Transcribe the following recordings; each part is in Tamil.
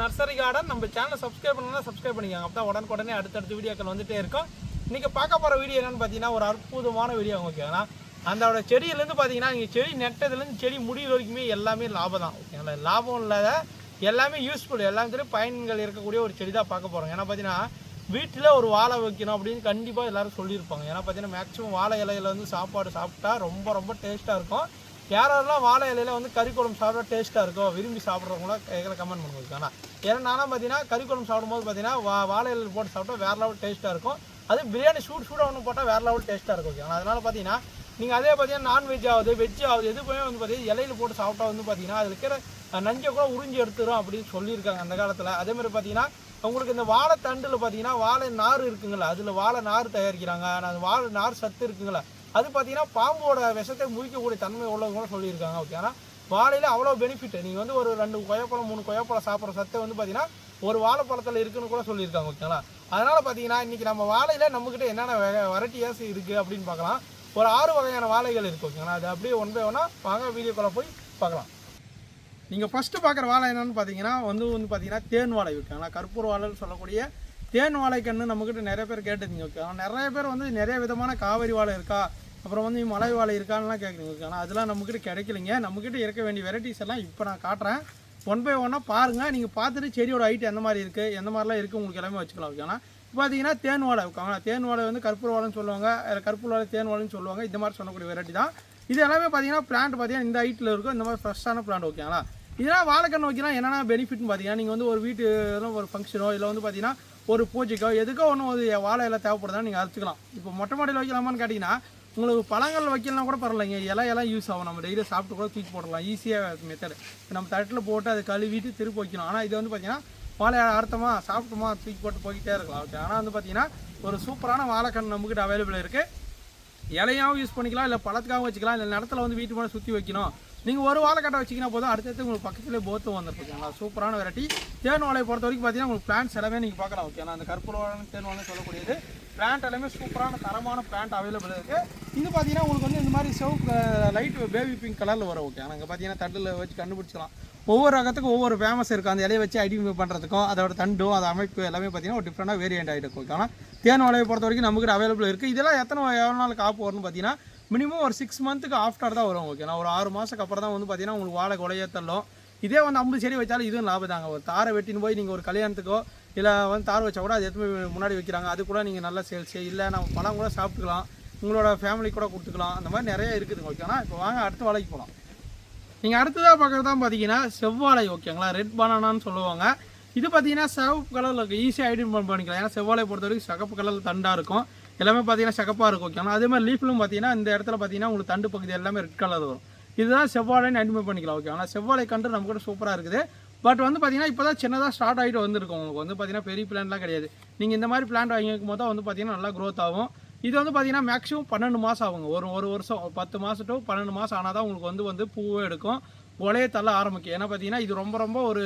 நர்சரி கார்டன் நம்ம சேனலை சப்ஸ்கிரைப் பண்ணலாம் சப்ஸ்கிரைப் பண்ணிக்கோங்க. அப்போ தான் உடனுக்குடனே அடுத்தடுத்த வீடியோக்கள் வந்துட்டே இருக்கும். நீங்கள் பார்க்க போகிற வீடியோ என்னன்னு பார்த்தீங்கன்னா ஒரு அற்புதமான வீடியோ ஓகேங்களா அந்த செடியிலேருந்து பார்த்தீங்கன்னா நீங்கள் செடி நெட்டதுலேருந்து செடி முடிகிற வரைக்குமே எல்லாமே லாபம் தான் ஓகேங்களா? லாபம் இல்லாத எல்லாமே யூஸ்ஃபுல் எல்லாத்துலேயும் பயன்கள் இருக்கக்கூடிய ஒரு செடி தான் பார்க்க போகிறோம் ஏன்னா பார்த்தீங்கன்னா வீட்டில் ஒரு வாழை வைக்கணும் அப்படின்னு கண்டிப்பாக எல்லோரும் சொல்லியிருப்பாங்க. ஏன்னா பார்த்தீங்கன்னா மேக்ஸிமம் வாழை இலையில வந்து சாப்பாடு சாப்பிட்டா ரொம்ப ரொம்ப டேஸ்ட்டாக இருக்கும். யாரெல்லாம் வாழை இலையில வந்து கறி குழம்பு சாப்பிட்டா டேஸ்ட்டாக இருக்கும் விரும்பி சாப்பிட்றவங்களாம் எங்களை கமெண்ட் பண்ணுவாங்க ஆனால் ஏன்னா நானும் பார்த்தீங்கன்னா கறி குழம்பு சாப்பிடும்போது பார்த்தீங்கன்னா வா வாழை இலையில் போட்டு சாப்பிட்டா வேறு லெவல் டேஸ்ட்டாக இருக்கும். அது பிரியாணி சூடு சூடாக ஒன்று போட்டால் வேறு லெவல் டேஸ்ட்டாக இருக்கும் ஓகே அதனால் பார்த்தீங்கன்னா நீங்கள் அதே பார்த்தீங்கன்னா நான்வெஜ் ஆகுது வெஜ் ஆகுது எதுவுமே வந்து பார்த்தீங்கன்னா இலையில போட்டு சாப்பிட்டா வந்து பார்த்தீங்கன்னா அதில் இருக்கிற நஞ்சை கூட உறிஞ்சி எடுத்துரும் அப்படின்னு சொல்லியிருக்காங்க அந்த காலத்தில். அதே மாதிரி பார்த்தீங்கன்னா உங்களுக்கு இந்த வாழைத்தண்டில் பார்த்தீங்கன்னா வாழை நார் இருக்குங்களா அதில் வாழை நார் தயாரிக்கிறாங்க. ஆனால் அந்த வாழை நார் சத்து இருக்குங்களா அது பார்த்தீங்கன்னா பாம்போட விஷத்தை முறிக்கக்கூடிய தன்மை உள்ளது கூட சொல்லியிருக்காங்க ஓகே ஆனால் வாழையில் அவ்வளோ பெனிஃபிட் நீங்கள் வந்து ஒரு ரெண்டு கொயப்பழம் மூணு கொயப்பழம் சாப்பிட்ற சத்தை வந்து பார்த்தீங்கன்னா ஒரு வாழைப்பழத்தில் இருக்குன்னு கூட சொல்லியிருக்காங்க ஓகேங்களா அதனால் பார்த்தீங்கன்னா இன்றைக்கி நம்ம வாழையில் நம்மக்கிட்ட என்னென்ன வெரைட்டியாஸ் இருக்குது அப்படின்னு பார்க்கலாம் ஒரு ஆறு வகையான வாழைகள் இருக்குது ஓகேங்களா அது அப்படியே ஒன் பை ஒன்னாக வாங்க வீடியோக்குள்ளே போய் பார்க்கலாம் நீங்கள் ஃபஸ்ட்டு பார்க்குற வாழை என்னன்னு பார்த்தீங்கன்னா வந்து வந்து பார்த்தீங்கன்னா தேன் வாழை ஓகேங்களா கற்பூர் வாழைன்னு சொல்லக்கூடிய தேன் வாழைக்கண்ணு நம்மக்கிட்ட நிறைய பேர் கேட்டுருந்தீங்க ஓகே நிறைய பேர் வந்து நிறைய விதமான காவிரி வாழை இருக்கா? அப்புறம் வந்து மலை வாழை இருக்கான்லாம் கேட்குறீங்க ஓகே ஆனால் அதெல்லாம் நம்மக்கிட்ட கிடைக்கலைங்க. நம்மக்கிட்ட இருக்க வேண்டிய வெரைட்டிஸ் எல்லாம் இப்போ நான் காட்டுறேன். ஒன் பை ஒன்னாக பாருங்கள் நீங்கள் பார்த்துட்டு செடியோட ஹைட் எந்த மாதிரி இருக்குது எந்த மாதிரிலாம் இருக்குது உங்களுக்கு எல்லாமே வச்சுக்கலாம் ஓகேங்களா இப்போ பார்த்தீங்கன்னா தேன் வாழை ஓகேங்களா தேன் வாழை வந்து கற்பூர வாழைன்னு சொல்லுவாங்க. அதில் கற்பூர வாழை தேன் வாழைன்னு சொல்லுவாங்க. இந்த மாதிரி சொல்லக்கூடிய வெரைட்டி தான். இது எல்லாமே பார்த்தீங்கன்னா பிளான்ட் பார்த்தீங்கன்னா இந்த ஹைட்டில் இருக்கும். இந்த மாதிரி ஃப்ரெஷ்ஷான பிளான்ட் ஓகேங்களா இதெல்லாம் வாழைக்கன்று வைக்கலாம் என்னென்ன பெனிஃபிட்னு பார்த்தீங்கன்னா நீங்கள் வந்து ஒரு வீட்டு எதுவும் ஒரு ஃபங்க்ஷனோ இல்லை வந்து பார்த்தீங்கன்னா ஒரு பூஜைக்கோ எதுக்கோ ஒன்றும் ஒரு வாழை இலை தேவைப்படுதா நீங்கள் அரைச்சிக்கலாம் இப்போ மொட்டை மாடியில் வைக்கலாமான்னு கேட்டிங்கன்னா உங்களுக்கு பழங்கள் வைக்கலாம் கூட பரவாயில்லைங்க. இலை எல்லாம் யூஸ் ஆகும். நம்ம டெய்லியும் சாப்பிட்டு கூட தூக்கி போடலாம் ஈஸியாக மெத்தட் நம்ம தட்டில் போட்டு அதை கழுவிட்டு திருப்பி வைக்கணும். ஆனால் இது வந்து பார்த்தீங்கன்னா வாழை அறுத்தமா சாப்பிட்டோமா தூக்கி போட்டு போய்கிட்டே இருக்கலாம். ஓகே ஆனால் வந்து பார்த்தீங்கன்னா ஒரு சூப்பரான வாழைக்கன்று நம்மக்கிட்ட அவைலபிள் இருக்குது இலையாவும் யூஸ் பண்ணிக்கலாம். இல்லை பழத்துக்காகவும் வச்சுக்கலாம். இல்லை நிலத்துல வந்து வீட்டு மேலே சுற்றி வைக்கணும். நீங்கள் ஒரு வாழைக்கட்டை வச்சிங்கன்னா போதும். அடுத்தடுத்து உங்களுக்கு பக்கத்துலேயே போத்து வந்துருக்குங்களா சூப்பரான வெரைட்டி தேன் வாழையை பொறுத்த வரைக்கும் பார்த்தீங்கன்னா உங்களுக்கு பிளான்ஸ் எல்லாமே நீங்கள் பார்க்கலாம் ஓகேங்களா? அந்த கற்பூர வாழை தேன் வாழை சொல்லக்கூடியது. பிளான்ட் எல்லாமே சூப்பரான தரமான பிளான்ட் அவைலபிள் இருக்குது இது பார்த்தீங்கன்னா உங்களுக்கு வந்து இந்த மாதிரி சிவப்பு லைட் பேபி பிங்க் கலரில் வரும் ஓகே நாங்கள் பார்த்தீங்கன்னா தட்டில் வச்சு கண்டுபிடிச்சிக்கலாம் ஒவ்வொரு ரகத்துக்கும் ஒவ்வொரு ஃபேமஸ் இருக்குது அந்த இலையை வச்சு ஐடென்டிஃபை பண்ணுறதுக்கும் அதோட தண்டும் அது அமைப்பு எல்லாமே பார்த்தீங்கன்னா ஒரு டிஃப்ரெண்டாக வேரியண்ட் ஆகிட்டு இருக்கும் ஆனால் தேன் வாழையை பொறுத்த வரைக்கும் நமக்கு அவைலபிள் இருக்குது இதெல்லாம் எத்தனை எவ்வளோ நாள் காப்பு வரும்னு பார்த்தீங்கன்னா மினிமம் ஒரு சிக்ஸ் மந்த்துக்கு ஆஃப்டர் தான் வரும் ஓகேண்ணா ஒரு ஆறு மாதத்துக்கு அப்புறம் தான் வந்து பார்த்தீங்கன்னா உங்களுக்கு வாழை கொலையே தள்ளும். இதே வந்து ஐம்பது செடி வச்சாலும் இதுவும் லாபம் தாங்க ஒரு தாரை வெட்டின்னு போய் நீங்கள் ஒரு கல்யாணத்துக்கோ இல்லை வந்து தார் வச்சா கூட அது எத்தனை முன்னாடி வைக்கிறாங்க. அது கூட நீங்கள் நல்லா சேல்ஸ் இல்லை நம்ம பழம் கூட சாப்பிட்டுக்கலாம். உங்களோட ஃபேமிலி கூட கொடுத்துக்கலாம். அந்த மாதிரி நிறைய இருக்குதுங்க ஆனால் இப்போ வாங்க அடுத்த வாழைக்கு போகலாம் நீங்கள் அடுத்ததாக பார்க்குறது தான் பார்த்தீங்கன்னா செவ்வாழை ஓகேங்களா ரெட் பனானான்னு சொல்லுவாங்க. இது பார்த்தீங்கன்னா சிவப்பு கலரில் ஈஸியாக ஐடென்டிஃபை பண்ணிக்கலாம். ஏன்னா செவ்வாழை பொறுத்த வரைக்கும் சிகப்பு கலரில் தண்டாக இருக்கும். எல்லாமே பார்த்தீங்கன்னா சிகப்பாக இருக்கும் ஓகேங்களா அதே மாதிரி லீஃப்லும் பார்த்தீங்கன்னா இந்த இடத்துல பார்த்தீங்கன்னா உங்களுக்கு தண்டு பகுதி எல்லாமே ரெட் கலர் வரும். இதுதான் செவ்வாழைன்னு ஐடென்டிஃபை பண்ணிக்கலாம் ஓகேங்களா செவ்வாழை கண்டு நம்ம கூட சூப்பராக இருக்குது. பட் வந்து பார்த்தீங்கன்னா இப்போ தான் சின்னதாக ஸ்டார்ட் ஆகிட்டு வந்திருக்கும் உங்களுக்கு. வந்து பார்த்தீங்கன்னா பெரிய பிளான்லாம் கிடையாது. நீங்கள் இந்த மாதிரி பிளான் வாங்கி வைக்கும் போது வந்து பார்த்தீங்கன்னா நல்லா க்ரோத் ஆகும். இது வந்து பார்த்தீங்கன்னா மேக்ஸிமம் பன்னெண்டு மாதம் ஆகுங்க. ஒரு ஒரு வருஷம் பத்து மாதம் டு பன்னெண்டு மாதம் ஆனால் தான் உங்களுக்கு வந்து வந்து பூவே எடுக்கும். ஒலையே தள்ள ஆரம்பிக்கும். ஏன்னா பார்த்தீங்கன்னா இது ரொம்ப ரொம்ப ஒரு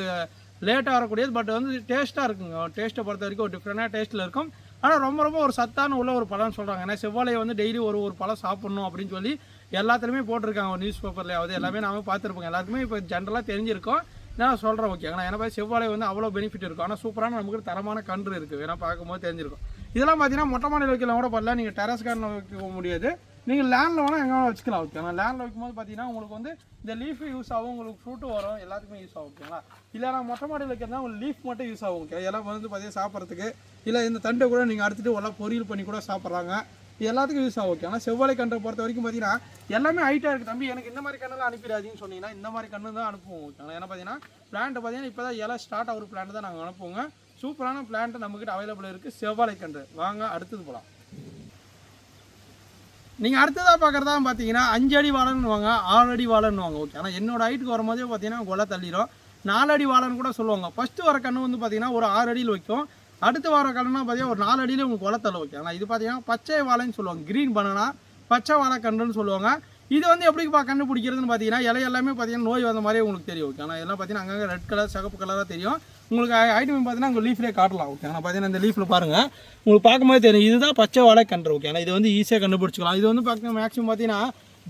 லேட்டாக வரக்கூடியது பட் வந்து டேஸ்ட்டாக இருக்குங்க. டேஸ்ட்டை பொறுத்த வரைக்கும் ஒரு டிஃப்ரெண்ட்டாக டேஸ்ட்டில் இருக்கும். ஆனால் ரொம்ப ரொம்ப ஒரு சத்தான உள்ள ஒரு பழம்னு சொல்கிறாங்க ஏன்னா செவ்வாழையை வந்து டெய்லி ஒரு ஒரு பழம் சாப்பிட்ணும் அப்படின்னு சொல்லி எல்லாத்துலேயுமே போட்டிருக்காங்க ஒரு நியூஸ் பேப்பர்லையாவது எல்லாமே நாம பார்த்துருப்போம் எல்லாருக்குமே இப்போ ஜென்ரலாக தெரிஞ்சிருக்கோம். நான் சொல்கிறேன் ஓகேங்களா ஏன்னா பார்த்து செவ்வாழை வந்து அவ்வளோ பெனிஃபிட் இருக்கும். ஆனால் சூப்பரான நமக்கு தரமான கன்று இருக்குது ஏன்னா பார்க்கும்போது தெரிஞ்சிருக்கும். இதெல்லாம் பார்த்தீங்கன்னா மொட்டை மாடியில் வைக்கலாம் கூட பண்ணல நீங்கள் டெரஸ் கார்டன் வைக்க முடியாது. நீங்கள் லேண்டில் வேணால் எங்கே வேணால் வச்சுக்கலாம் ஓகேங்களா லேண்டில் வைக்கும்போது பார்த்தீங்கன்னா உங்களுக்கு வந்து இந்த லீஃபு யூஸ் ஆகும் உங்களுக்கு ஃப்ரூட்டு வரும் எல்லாத்துக்குமே யூஸ் ஆகும் ஓகேங்களா இல்லை நான் மொட்டை மாடியில் வைக்கிறதா உங்களுக்கு லீஃப் மட்டும் யூஸ் ஆகும் ஓகே எல்லாம் வந்து பார்த்தீங்கன்னா சாப்பிட்றதுக்கு இல்லை இந்த தண்டை கூட நீங்கள் அடுத்துட்டு எல்லாம் பொரியல் பண்ணி கூட சாப்பிட்றாங்க. இது எல்லாத்துக்கும் யூஸ் ஆகும் ஓகே ஆனால் செவ்வாழை கன்றை பொறுத்த வரைக்கும் பார்த்தீங்கன்னா எல்லாமே ஹைட்டாக இருக்குது தம்பி. எனக்கு இந்த மாதிரி கண்ணெல்லாம் அனுப்பிடாதீங்கன்னு சொன்னீங்கன்னா இந்த மாதிரி கண்ணு தான் அனுப்புவோம் ஓகேங்களா ஏன்னா பார்த்தீங்கன்னா பிளான்ட் பார்த்தீங்கன்னா இப்போ தான் இலை ஸ்டார்ட் ஆகிற பிளான்ட் தான் நாங்கள் அனுப்புவோங்க. சூப்பரான பிளான்ட் நம்மக்கிட்ட அவைலபிள் இருக்குது செவ்வாழை கன்று. வாங்க அடுத்தது போகலாம் நீங்கள் அடுத்ததாக பார்க்குறதா பார்த்தீங்கன்னா அஞ்சு அடி வாழன்னுவாங்க ஆறு அடி வாழன்னுவாங்க ஓகே ஆனால் என்னோட ஹைட்டுக்கு வரும்போதே பார்த்தீங்கன்னா கொலை தள்ளிடும் நாலு அடி வாழைன்னு கூட சொல்லுவாங்க. ஃபஸ்ட்டு வர கன்று வந்து பார்த்தீங்கன்னா ஒரு ஆறு அடியில் வைக்கும். அடுத்து வர கண்ணுனா பார்த்தீங்கன்னா ஒரு நாலு அடியில் உங்களுக்கு கொலை தள்ள வைக்கும். ஆனால் இது பார்த்தீங்கன்னா பச்சை வாழைன்னு சொல்லுவாங்க. க்ரீன் பண்ணனா பச்சை வாழை கன்றுன்னு சொல்லுவாங்க. இது வந்து எப்படி பா கண்டுபிடிக்கிறதுன்னு பார்த்தீங்கன்னா இலை எல்லாமே பார்த்தீங்கன்னா நோய் வந்த மாதிரியே உங்களுக்கு தெரியும் ஓகே ஆனால் இதெல்லாம் பார்த்தீங்கன்னா அங்கங்கே ரெட் கலர் சிகப்பு கலராக தெரியும். உங்களுக்கு ஐட்டம் பார்த்தீங்கன்னா உங்கள் லீஃப்லேயே காட்டலாம் ஓகே ஆனால் பார்த்தீங்கன்னா இந்த லீஃபில் பாருங்கள் உங்களுக்கு பார்க்கும்போது தெரியும். இதுதான் பச்சை வாழை கன்று ஓகே ஆனால் இது வந்து ஈஸியாக கண்டுபிடிச்சிக்கலாம். இது வந்து பார்த்தீங்கன்னா மேக்ஸிமம் பார்த்தீங்கன்னா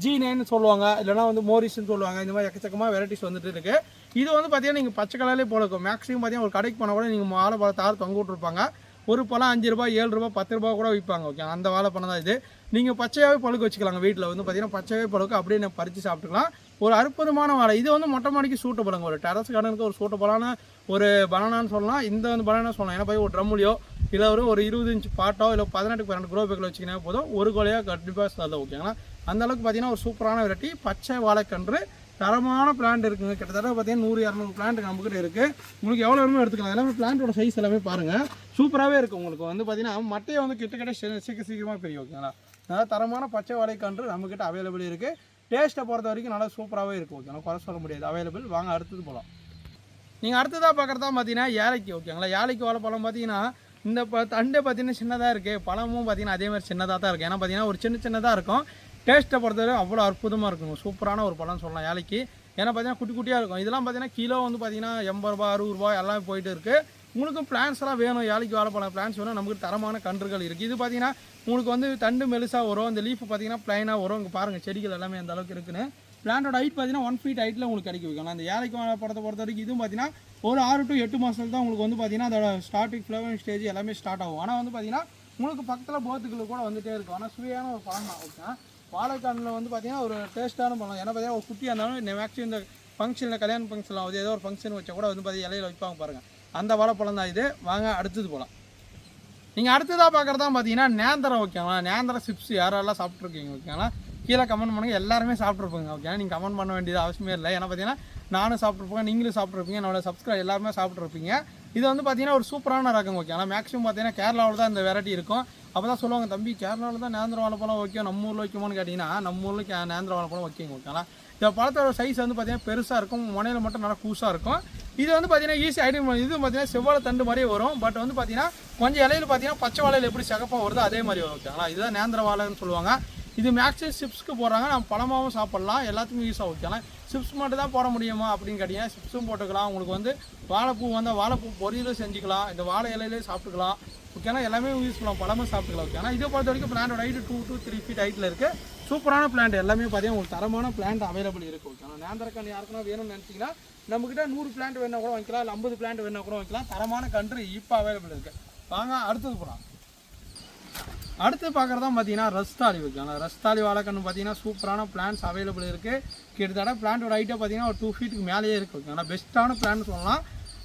ஜி நைன்னு சொல்லுவாங்க இல்லைனா வந்து மோரிஸ்ன்னு சொல்லுவாங்க இந்த மாதிரி எக்கச்சக்கமாக வெரைட்டிஸ் வந்துட்டு இருக்குது இது வந்து பார்த்தீங்கன்னா நீங்கள் பச்சை கலர்லேயே போல இருக்கும் மேக்ஸிமம் பார்த்தீங்கன்னா ஒரு கடைக்கு போனால் கூட நீங்கள் வாழை பழத்தாறு தொங்க விட்டுருப்பாங்க. ஒரு பழம் அஞ்சு ரூபாய் ஏழு ரூபாய் பத்து ரூபாய் கூட விற்பாங்க ஓகே அந்த வாழைப்பழம் தான் இது. நீங்கள் பச்சையாகவே பழுக்க வச்சுக்கலாங்க வீட்டில் வந்து பார்த்தீங்கன்னா பச்சையாகவே பழுக்க அப்படியே நம்ம பறித்து சாப்பிட்டுக்கலாம். ஒரு அற்புதமான வாழை. இது வந்து மொட்டை மாடிக்கு சூட்டப்படுங்க ஒரு டெரஸ் கார்டனுக்கு ஒரு சூட்டபலான ஒரு பனானான்னு சொல்லலாம். இந்த வந்து பனானா சொல்லலாம். ஏன்னா போய் ஒரு ட்ரம்லையோ இல்லை ஒரு ஒரு இருபது இன்ச் பாட்டோ இல்லை பதினெட்டு பன்னெண்டு குரோ பேக்கில் வச்சிங்கன்னா போதும். ஒரு கோலையோ கண்டிப்பாக சாதம் ஓகேங்களா அந்த அளவுக்கு பார்த்தீங்கன்னா ஒரு சூப்பரான வெரைட்டி பச்சை வாழைக்கன்று. தரமான பிளான்ட் இருக்குங்க. கிட்டத்தட்ட பார்த்தீங்கன்னா நூறு இரநூறு பிளான்ட் நம்மக்கிட்ட இருக்குது உங்களுக்கு எவ்வளோ வேணுமோ எடுத்துக்கலாம். எல்லாமே பிளான்ட்டோட சைஸ் எல்லாமே பாருங்கள் சூப்பராகவே இருக்குது உங்களுக்கு வந்து பார்த்தீங்கன்னா மட்டையை வந்து கிட்டக்கிட்ட சீ- சீக்கிரம் சீக்கிரமாக பெரிய ஓகேங்களா நல்லா தரமான பச்சை வாழைக்கன்று நம்மக்கிட்ட அவைலபிள் இருக்குது டேஸ்ட்டை பொறுத்த வரைக்கும் நல்லா சூப்பராகவே இருக்கும். ஓகேங்களா? குறை சொல்ல முடியாது. அவைலபிள் வாங்க அடுத்தது போகலாம் நீங்கள் அடுத்ததாக பார்க்குறதா பார்த்தீங்கன்னா ஏலைக்கு ஓகேங்களா? ஏலைக்கு வாழைப்பழம் பார்த்தீங்கன்னா இந்த ப தண்டை பார்த்தீங்கன்னா சின்னதாக இருக்குது பழமும் பார்த்தீங்கன்னா அதே மாதிரி சின்னதாக தான் இருக்குது ஏன்னா பார்த்தீங்கன்னா ஒரு சின்ன சின்னதாக இருக்கும். டேஸ்ட்டை பொறுத்தவரை அவ்வளோ அற்புதமாக இருக்குங்க. சூப்பரான ஒரு பழம் சொல்லலாம் ஏலைக்கு. ஏன்னா பார்த்தீங்கன்னா குட்டி குட்டியாக இருக்கும். இதெல்லாம் பார்த்தீங்கன்னா கிலோ வந்து பார்த்தீங்கன்னா எண்பது ரூபா அறுபது ரூபா எல்லாம் போயிட்டு இருக்குது உங்களுக்கும் பிளான்ஸ் எல்லாம் வேணும். ஏழைக்கு வாழைப்பழம் பிளான்ஸ் வேணும். நமக்கு தரமான கன்றுகள் இருக்குது இது பார்த்தீங்கன்னா உங்களுக்கு வந்து தண்டு மெலுசாக வரும். இந்த லீஃப் பார்த்தீங்கன்னா ப்ளைனாக வரும். இங்கே பாருங்கள் செடிகள் எல்லாமே அந்த அளவுக்கு இருக்குன்னு. பிளான்டோட ஹைட் பார்த்தீங்கன்னா ஒன் ஃபீட் ஹைட்டில் உங்களுக்கு கிடைக்க வைக்கணும் அந்த ஏழைக்கு வாழைப்பழத்தை பொறுத்த வரைக்கும் இதுவும் பார்த்தீங்கன்னா ஒரு ஆறு டு எட்டு மாதத்துல தான் உங்களுக்கு வந்து பார்த்தீங்கன்னா அதோட ஸ்டார்டிங் ஃப்ளவரிங் ஸ்டேஜ் எல்லாமே ஸ்டார்ட் ஆகும். ஆனால் வந்து பார்த்தீங்கன்னா உங்களுக்கு பக்கத்தில் போத்துக்கள் கூட வந்துகிட்டே இருக்கும். ஆனால் சுவையான ஒரு பழம் தான் வாழைக்கானில் வந்து பார்த்தீங்கன்னா ஒரு டேஸ்ட்டான பழம். ஏன்னா பார்த்தீங்கன்னா ஒரு குட்டியாக இருந்தாலும் மேக்ஸிமம் இந்த ஃபங்க்ஷனில் கல்யாண ஃபங்க்ஷனில் ஆகுது ஏதோ ஒரு ஃபங்க்ஷன் வச்சா கூட வந்து பார்த்தீங்கன்னா இலையில வைப்பாங்க பாருங்கள் அந்த வாழைப்பழம் தான் இது. வாங்க அடுத்தது போகலாம் நீங்கள் அடுத்ததாக பார்க்குறதா பார்த்தீங்கன்னா நேந்திரம் ஓகேங்களா நேந்திரம் சிப்ஸ் யாரெல்லாம் சாப்பிட்ருக்கீங்க ஓகேங்களா கீழே கமெண்ட் பண்ணுங்கள் எல்லாருமே சாப்பிட்ருப்பீங்க ஓகே நீங்கள் கமெண்ட் பண்ண வேண்டியது அவசியமே இல்லை. ஏன்னா பார்த்தீங்கன்னா நானும் சாப்பிட்ருப்பேன் நீங்களும் சாப்பிட்ருப்பீங்க என்னோட சப்ஸ்கிரைப் எல்லாருமே சாப்பிட்ருப்பீங்க இது வந்து பார்த்தீங்கன்னா ஒரு சூப்பரான ரகம் ஓகேங்களா மேக்ஸிமம் பார்த்தீங்கன்னா கேரளாவில் தான் இந்த வெரைட்டி இருக்கும். அப்போ தான் சொல்லுவாங்க தம்பி கேரளாவில் தான் நேந்திர வாழைப்பழம் வைக்கும் நம்ம ஊரில் வைக்குமோன்னு கேட்டிங்கன்னா நம்ம ஊரில் கே நேந்திர வாழைப்பழம் வைக்கிங்க ஓகேங்களா இந்த பழத்தோட சைஸ் வந்து பார்த்தீங்கன்னா பெருசாக இருக்கும். முனையில் மட்டும் நல்லா கூசாக இருக்கும். இது வந்து பார்த்தீங்கன்னா ஈஸியாக ஐடென்டி இது பார்த்தீங்கன்னா செவ்வாழை தண்டு மாதிரியே வரும். பட் வந்து பார்த்தீங்கன்னா கொஞ்சம் இலையில பார்த்தீங்கன்னா பச்சை வாழையில் எப்படி சகப்பாக வருதோ அதே மாதிரி வரும். ஓகேங்களா? இதுதான் நேந்திர வாழைன்னு சொல்லுவாங்க. இது மேக்ஸிமம் சிப்ஸ்க்கு போடுறாங்க. நம்ம பழமாகவும் சாப்பிட்லாம். எல்லாத்துக்கும் யூஸ் ஆகும் ஓகேங்களா சிப்ஸ் மட்டும் தான் போட முடியுமா அப்படின்னு கேட்டிங்கன்னா சிப்ஸும் போட்டுக்கலாம். உங்களுக்கு வந்து வாழைப்பூ வந்து வாழைப்பூ பொரியலும் செஞ்சுக்கலாம். இந்த வாழை இலையிலே சாப்பிட்டுக்கலாம். ஓகேனா எல்லாமே யூஸ் பண்ணலாம். பழமும் சாப்பிட்டுக்கலாம். ஓகேனா இதை பொறுத்த வரைக்கும் பிளான்டோட height two to three feet ஹைட்டில் இருக்குது சூப்பரான பிளான்ட் எல்லாமே பார்த்தீங்கன்னா உங்களுக்கு தரமான பிளான்ட் அவைலபிள் இருக்குது ஓகேனா நேந்திரக்கன் யாருக்குன்னா வேணும்னு நினச்சிங்கன்னா நம்மக்கிட்ட நூறு பிளான்ட் வேணா கூட வாங்கிக்கலாம். இல்லை ஐம்பது பிளான்ட் வேணா கூட வாங்கிக்கலாம். தரமான கன்று இப்போ அவைலபிள் இருக்குது வாங்க அடுத்தது போகலாம் அடுத்து பார்க்குறதா பார்த்தீங்கன்னா ரஸ்தாலி வைக்கலாம் ரஸ்தாலி வாழைக்கன்று பார்த்தீங்கன்னா சூப்பரான பிளான்ஸ் அவைலபிள் இருக்குது கிட்டத்தட்ட பிளான்ட்டோட ஹைட்டை பார்த்தீங்கன்னா ஒரு டூ ஃபீட்டுக்கு மேலேயே இருக்குது ஓகேங்களா பெஸ்ட்டான பிளான் சொல்லலாம்.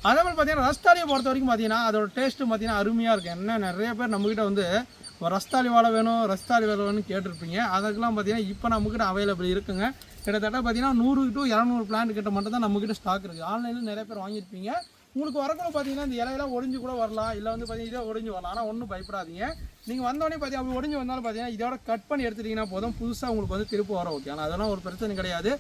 அதே மாதிரி பார்த்தீங்கன்னா ரஸ்தாலியை பொறுத்த வரைக்கும் பார்த்தீங்கன்னா அதோட டேஸ்ட்டு பார்த்தீங்கன்னா அருமையாக இருக்கும் என்ன நிறைய பேர் நம்மக்கிட்ட வந்து ஒரு ரஸ்தாலி வாழை வேணும் ரஸ்தாலி வாழை வேணும்னு கேட்டிருப்பீங்க. அதுக்கெல்லாம் பார்த்தீங்கன்னா இப்போ நம்மக்கிட்ட அவைலபிள் இருக்குங்க. கிட்டத்தட்ட பார்த்தீங்கன்னா நூறு டு இரநூறு பிளான்ட் கிட்ட மட்டும் தான் நம்மக்கிட்ட ஸ்டாக் இருக்குது ஆன்லைனில் நிறைய பேர் வாங்கியிருப்பீங்க. உங்களுக்கு வரக்கூட பார்த்தீங்கன்னா இந்த இலையெல்லாம் ஒடிஞ்சு கூட வரலாம். இல்லை வந்து பார்த்தீங்கன்னா இதே ஒடிஞ்சு வரலாம். ஆனால் ஒன்றும் பயப்படாதீங்க. நீங்கள் வந்தோடனே பார்த்தீங்கன்னா அப்படி ஒடிஞ்சு வந்தாலும் பார்த்தீங்கன்னா இதோட கட் பண்ணி எடுத்துட்டீங்கன்னா போதும். புதுசாக உங்களுக்கு வந்து திரும்ப வரும் ஓகே ஆனால் அதெல்லாம் ஒரு பிரச்சனை கிடையாது.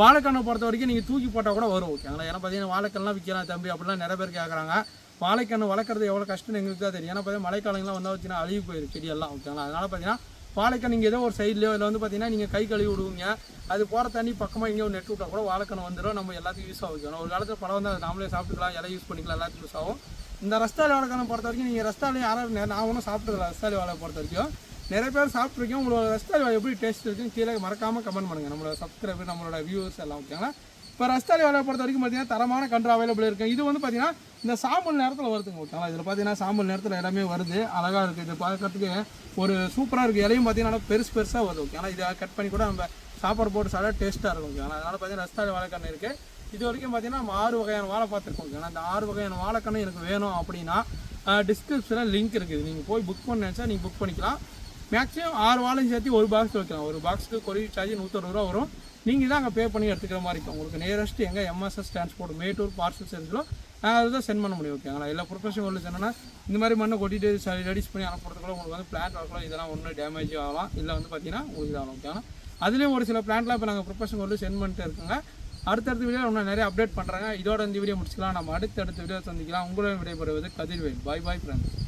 வாழைக்கண்ணை பொறுத்த வரைக்கும் நீங்கள் தூக்கி போட்டால் கூட வரும் ஓகேங்களா ஏன்னா பார்த்தீங்கன்னா வாழைக்கல்லாம் விற்கலாம் தம்பி அப்படிலாம் நிறைய பேர் கேட்குறாங்க வாழைக்கண்ணு வளர்க்குறது எவ்வளோ கஷ்டம்னு எங்களுக்கு தான் தெரியும். ஏன்னா பார்த்தீங்கன்னா மழைக்காலங்களாம் வந்தால் வச்சுன்னா அழுகி போயிடும் செடியெல்லாம் ஓகேங்களா அதனால் பார்த்தீங்கன்னா வாழைக்கண் இங்கே ஏதோ ஒரு சைட்லையோ இல்லை வந்து பார்த்தீங்கன்னா நீங்கள் கை கழுவி விடுவீங்க. அது போகிற தண்ணி பக்கமாக எங்கேயோ நெட் விட்டால் கூட வாழைக்கண் வந்துடும் நம்ம எல்லாத்துக்கும் யூஸ் ஆகும். ஒரு காலத்தில் பழம் வந்து அதை நாமளே சாப்பிட்டுக்கலாம். இலை யூஸ் பண்ணிக்கலாம். எல்லாத்துக்கும் யூஸ் ஆகும். இந்த ரஸ்தாலி வாழைக்கணம் பொறுத்த வரைக்கும் நீங்கள் ரஸ்தாலி யாரும் நான் ஒன்றும் சாப்பிட்டதில்ல ரஸ்தாலி வாழை பொறுத்த வரைக்கும். நிறைய பேர் சாப்பிட்ருக்கீங்க உங்களோட ரஸ்தாலி வாழை எப்படி டேஸ்ட் இருக்குன்னு கீழே மறக்காமல் கமெண்ட் பண்ணுங்கள் நம்மளோட சப்ஸ்கிரைபர் நம்மளோட வியூவர்ஸ் எல்லாம் ஓகேங்களா இப்போ ரஸ்தாலி வாழை பொறுத்த வரைக்கும் பார்த்தீங்கன்னா தரமான கன்று அவைலபிள் இருக்குது இது வந்து பார்த்தீங்கன்னா இந்த சாம்பல் நேரத்தில் வருதுங்க ஓகேங்களா இதில் பார்த்தீங்கன்னா சாம்பல் நேரத்தில் எல்லாமே வருது. அழகாக இருக்குது இது பார்க்கறதுக்கு ஒரு சூப்பராக இருக்குது இலையும் பார்த்தீங்கன்னா பெருசு பெருசாக வருது. ஓகேங்களா இதை கட் பண்ணி கூட நம்ம சாப்பாடு போட்டு சாப்பிட்டா டேஸ்ட்டாக இருக்கும். ஓகேங்களா அதனால் பார்த்தீங்கன்னா ரஸ்தாலி வாழைக்கண்ணு இருக்குது இது வரைக்கும் பார்த்தீங்கன்னா நம்ம ஆறு வகையான வாழை பார்த்துருக்கோம் ஓகேங்களா அந்த ஆறு வகையான வாழைக்கண்ணு எனக்கு வேணும் அப்படின்னா டிஸ்கிரிப்ஷனில் லிங்க் இருக்குது. நீங்கள் போய் புக் பண்ண நினச்சா நீங்கள் புக் பண்ணிக்கலாம். மேக்ஸிமம் ஆறு வாழையும் சேர்த்து ஒரு பாக்ஸ் வைக்கலாம். ஒரு பாக்ஸுக்கு கொரியர் சார்ஜ் நூற்றறுபது ரூபா வரும். நீங்கள் தான் அங்கே பே பண்ணி எடுத்துக்கிற மாதிரி இருக்கும். உங்களுக்கு நியரஸ்ட் எங்கே எம்எஸ்எஸ் டிரான்ஸ்போர்ட் மேட்டூர் பார்சல் செஞ்சிலோ நாங்கள் அதுதான் சென்ட் பண்ண முடியும் ஓகேங்களா இல்லை ப்ரொஃபஷன் வேர்ல்டு என்னன்னா இந்த மாதிரி மண்ணை கொட்டிட்டு ரெடிஸ் பண்ணி அனுப்புறதுக்குள்ள உங்களுக்கு வந்து பிளான்ட் வரலாம் இதெல்லாம் ஒன்றும் டேமேஜ் ஆகலாம். இல்லை வந்து பார்த்தீங்கன்னா உங்களுக்கு இதாகலாம் ஓகேங்களா அதுலேயும் ஒரு சில பிளான்ட்லாம் இப்போ நாங்கள் ப்ரொஃபஷன் வேர்ல்டு சென்ட் பண்ணிட்டு இருக்கோங்க. அடுத்தடுத்த வீடியோ இன்னும் நிறைய அப்டேட் பண்ணுறாங்க இதோட இந்த வீடியோ முடிச்சுக்கலாம். நம்ம அடுத்த அடுத்த வீடியோ சந்திக்கலாம். உங்களோட விடைபெறுவது கதிர்வேல். பாய் பாய் ஃப்ரெண்ட்ஸ்